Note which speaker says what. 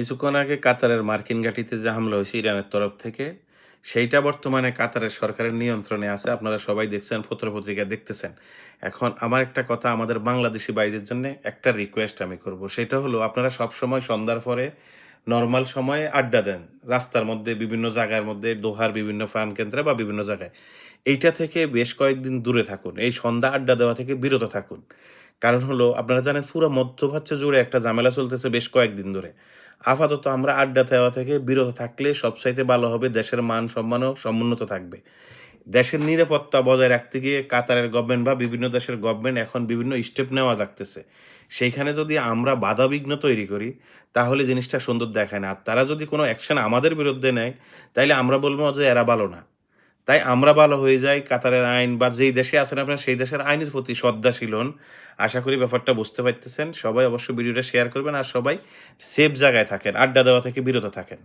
Speaker 1: কিছুক্ষণ আগে কাতারের মার্কিন ঘাঁটিতে যে হামলা হয়েছে ইরানের তরফ থেকে, সেইটা বর্তমানে কাতারের সরকারের নিয়ন্ত্রণে আছে। আপনারা সবাই দেখছেন, পত্রপত্রিকা দেখতেছেন। এখন আমার একটা কথা, আমাদের বাংলাদেশি বাইদের জন্য একটা রিকোয়েস্ট আমি করব। সেটা হলো, আপনারা সব সময় সন্ধ্যার পরে নর্মাল সময়ে আড্ডা দেন। রাস্তার মধ্যে, বিভিন্ন জায়গার মধ্যে, দোহার বিভিন্ন ফান কেন্দ্রে বা বিভিন্ন জায়গায়। এইটা থেকে বেশ কয়েকদিন দূরে থাকুন। এই সন্ধ্যা আড্ডা দেওয়া থেকে বিরত থাকুন। কারণ হলো, আপনারা জানেন পুরো মধ্যপ্রাচ্য জুড়ে একটা ঝামেলা চলতেছে বেশ কয়েকদিন ধরে। আপাতত আমরা আড্ডা দেওয়া থেকে বিরত থাকলে সবচাইতে ভালো হবে দেশের মান সম্মানও সমুন্নত থাকবে। দেশের নিরাপত্তা বজায় রাখতে গিয়ে কাতারের গভর্নমেন্ট বা বিভিন্ন দেশের গভর্নমেন্ট এখন বিভিন্ন স্টেপ নেওয়া লাগতেছে। সেইখানে যদি আমরা বাধা বিঘ্ন তৈরি করি, তাহলে জিনিসটা সুন্দর দেখায় না। আর তারা যদি কোনো অ্যাকশন আমাদের বিরুদ্ধে নেয়, তাইলে আমরা বলব যে এরা ভালো না। তাই আমরা ভালো হয়ে যাই, কাতারের আইন বা যেই দেশে আছেন আপনারা, সেই দেশের আইনের প্রতি শ্রদ্ধাশীল হন আশা করি ব্যাপারটা বুঝতে পারতেছেন। সবাই অবশ্যই ভিডিওটা শেয়ার করবেন আর সবাই সেফ জায়গায় থাকেন, আড্ডা দেওয়া থেকে বিরত থাকেন।